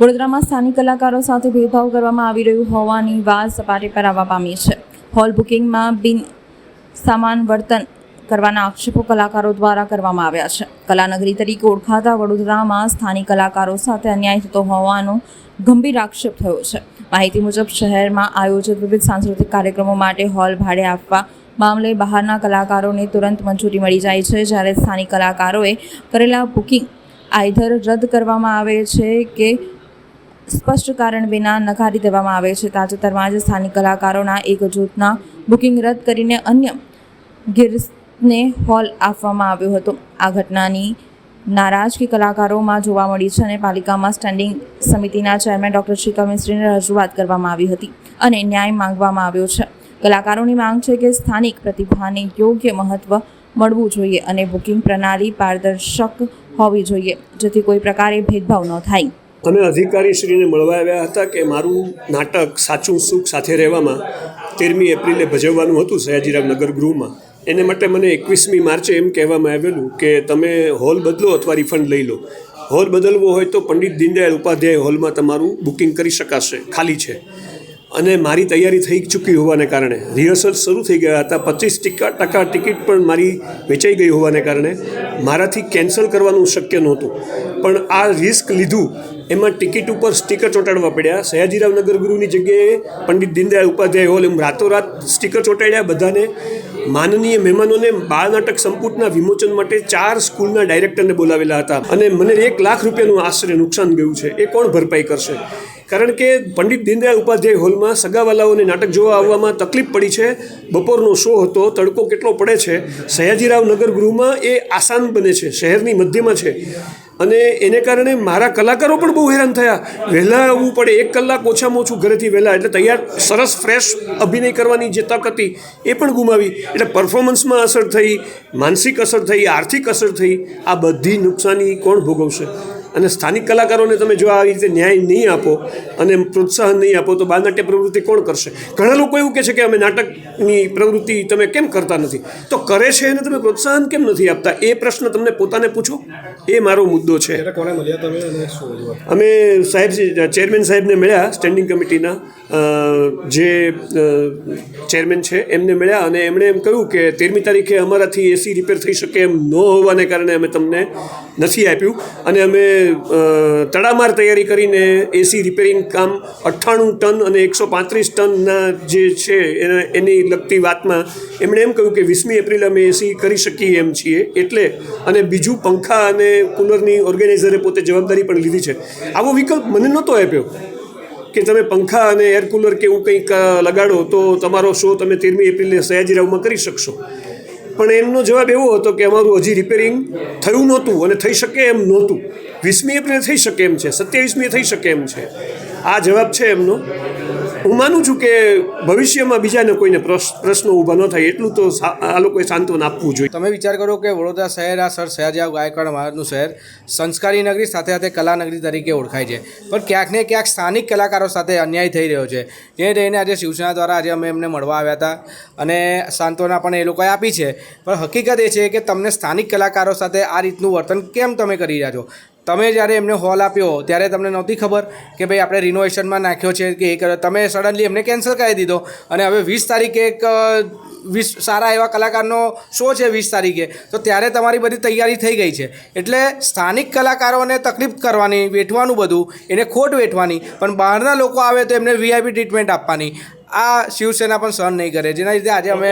વડોદરામાં સ્થાનિક કલાકારો સાથે ભેદભાવ કરવામાં આવી રહ્યું હોવાની વાત સપાટી પર આવવા પામી છે. હોલ બુકિંગમાં બિન સમાન વર્તન કરવાના આક્ષેપો કલાકારો દ્વારા કરવામાં આવ્યા છે. કલાનગરી તરીકે ઓળખાતા વડોદરામાં સ્થાનિક કલાકારો સાથે અન્યાય થતો હોવાનો ગંભીર આક્ષેપ થયો છે. માહિતી મુજબ શહેરમાં આયોજિત વિવિધ સાંસ્કૃતિક કાર્યક્રમો માટે હોલ ભાડે આપવા મામલે બહારના કલાકારોને તુરંત મંજૂરી મળી જાય છે. જ્યારે સ્થાનિક કલાકારોએ કરેલા બુકિંગ આઈધર રદ કરવામાં આવે છે કે સ્પષ્ટ કારણ વિના નકારી દેવામાં આવે છે. તાજેતરમાં જ સ્થાનિક કલાકારોના એક જૂથના બુકિંગ રદ કરીને અન્ય ગિર્સને હોલ આપવામાં આવ્યો હતો. આ ઘટનાની નારાજગી કલાકારોમાં જોવા મળી છે અને પાલિકામાં સ્ટેન્ડિંગ સમિતિના ચેરમેન ડૉક્ટર શ્રીકા મિસ્ત્રીને રજૂઆત કરવામાં આવી હતી અને ન્યાય માંગવામાં આવ્યો છે. કલાકારોની માંગ છે કે સ્થાનિક પ્રતિભાને યોગ્ય મહત્ત્વ મળવું જોઈએ અને બુકિંગ પ્રણાલી પારદર્શક હોવી જોઈએ, જેથી કોઈ પ્રકારે ભેદભાવ ન થાય. અમે અધિકારીશ્રીને મળવા આવ્યા હતા કે મારું નાટક સાચું સુખ સાથે રહેવામાં તેરમી એપ્રિલે ભજવવાનું હતું સયાજીરાવ નગર ગૃહમાં. એને માટે મને એકવીસમી માર્ચે એમ કહેવામાં આવેલું કે તમે હોલ બદલો અથવા રિફંડ લઈ લો. હોલ બદલવો હોય તો પંડિત દીનદયાળ ઉપાધ્યાય હોલમાં તમારું બુકિંગ કરી શકાશે, ખાલી છે. અને મારી તૈયારી થઈ ચૂકી હોવાને કારણે. રિહર્સલ શરૂ થઈ ગયા હતા. પચીસ ટકા ટકા ટિકિટ પણ મારી વેચાઈ ગઈ હોવાને કારણે મારાથી કેન્સલ કરવાનું શક્ય નહોતું. પણ આ રિસ્ક લીધું એમાં ટિકિટ ઉપર સ્ટીકર ચોંટાડવા પડ્યા. સયાજીરાવ નગરગુરુની જગ્યાએ પંડિત દીનદયાળ ઉપાધ્યાય હોલ એમ રાતોરાત સ્ટીકર ચોંટાડ્યા. બધાને માનનીય મહેમાનોને બાળ નાટક સંપુટના વિમોચન માટે ચાર સ્કૂલના ડાયરેક્ટરને બોલાવેલા હતા. અને મને એક લાખ રૂપિયાનું આશરે નુકસાન ગયું છે. એ કોણ ભરપાઈ કરશે? કારણ કે પંડિત દીનદયાળ ઉપાધ્યાય હોલમાં સગાવાલાઓને નાટક જોવા આવવામાં તકલીફ પડી છે. બપોરનો શો હતો, તડકો કેટલો પડે છે. સયાજીરાવ નગર ગૃહમાં એ આસાન બને છે, શહેરની મધ્યમાં છે. અને એને કારણે મારા કલાકારો પણ બહુ હેરાન થયા. વહેલા આવવું પડે, એક કલાક ઓછામાં ઓછું ઘરેથી વહેલા, એટલે તૈયાર, સરસ, ફ્રેશ અભિનય કરવાની જે તક હતી, એ પણ ગુમાવી. એટલે પરફોર્મન્સમાં અસર થઈ, માનસિક અસર થઈ, આર્થિક અસર થઈ, આ બધી નુકસાની કોણ ભોગવશે? અને સ્થાનિક કલાકારોને તમે જો આવી રીતે ન્યાય નહીં આપો અને પ્રોત્સાહન નહીં આપો, તો બાળનાટ્ય પ્રવૃત્તિ કોણ કરશે? ઘણા લોકો એવું કહે છે કે અમે નાટકની પ્રવૃત્તિ તમે કેમ કરતા નથી? તો કરે છે એને તમે પ્રોત્સાહન કેમ નથી આપતા? એ પ્રશ્ન તમને પોતાને પૂછો? એ મારો મુદ્દો છે. અમે સાહેબ ચેરમેન સાહેબને મળ્યા સ્ટેન્ડિંગ કમિટીના જે ચેરમેન છે એમને મળ્યા અને એમણે એમ કહ્યું કે તેરમી તારીખે અમારાથી એસી રિપેર થઈ શકે એમ ન હોવાને કારણે અમે તમને નથી આપ્યું. અને અમે તડામાર તૈયારી કરીને એસી રિપેરિંગ કામ અઠ્ઠાણું ટન અને એકસો પાંત્રીસ ટનના જે છે એને એની લગતી વાતમાં એમણે એમ કહ્યું કે વીસમી એપ્રિલ અમે એસી કરી શકીએ એમ છીએ. એટલે અને બીજું પંખા અને કુલરની ઓર્ગેનાઇઝરે પોતે જવાબદારી પણ લીધી છે. આવો વિકલ્પ મને નહોતો આપ્યો કે તમે પંખા અને એર કુલર કે એવું કંઈક લગાડો તો તમારો શો તમે તેરમી એપ્રિલે સયાજીરાવમાં કરી શકશો. પણ એમનો જવાબ એવો હતો કે અમારું હજી રિપેરિંગ થયું નહોતું અને થઈ શકે એમ નહોતું. વીસમી એપ્રિલે થઈ શકે એમ છે સત્યાવીસમીએ થઈ શકે એમ છે. આ જવાબ છે એમનો. હું માનું છું કે ભવિષ્યમાં બીજાને કોઈને પ્રશ- પ્રશ્નો ઊભા ન થાય, એટલું તો આ લોકોએ સાંત્વન આપવું જોઈએ. તમે વિચાર કરો કે વડોદરા શહેર, આ સર સયાજીરાવ ગાયકવાડ મહારાજનું શહેર સંસ્કારી નગરી, સાથે સાથે કલાનગરી તરીકે ઓળખાય છે. પણ ક્યાંક ને ક્યાંક સ્થાનિક કલાકારો સાથે અન્યાય થઈ રહ્યો છે. જે રહીને આજે શિવસેના દ્વારા આજે અમે એમને મળવા આવ્યા હતા અને સાંત્વના પણ એ લોકોએ આપી છે. પણ હકીકત એ છે કે તમને સ્થાનિક કલાકારો સાથે આ રીતનું વર્તન કેમ તમે કરી રહ્યા છો? તમે જ્યારે એમને હોલ આપ્યો, ત્યારે તમને નહોતી ખબર કે ભાઈ આપણે રિનોવેશનમાં નાખ્યો છે કે એ તમે સડનલી એમને કેન્સલ કરી દીધો. અને હવે વીસ તારીખે એક વીસ સારા એવા કલાકારનો શો છે વીસ તારીખે. તો ત્યારે તમારી બધી તૈયારી થઈ ગઈ છે. એટલે સ્થાનિક કલાકારોને તકલીફ કરવાની, વેઠવાનું બધું, એને ખોટ વેઠવાની. પણ બહારના લોકો આવે તો એમને વીઆઈપી ટ્રીટમેન્ટ આપવાની. આ શિવસેના પણ સહન નહીં કરે. જેના લીધે આજે અમે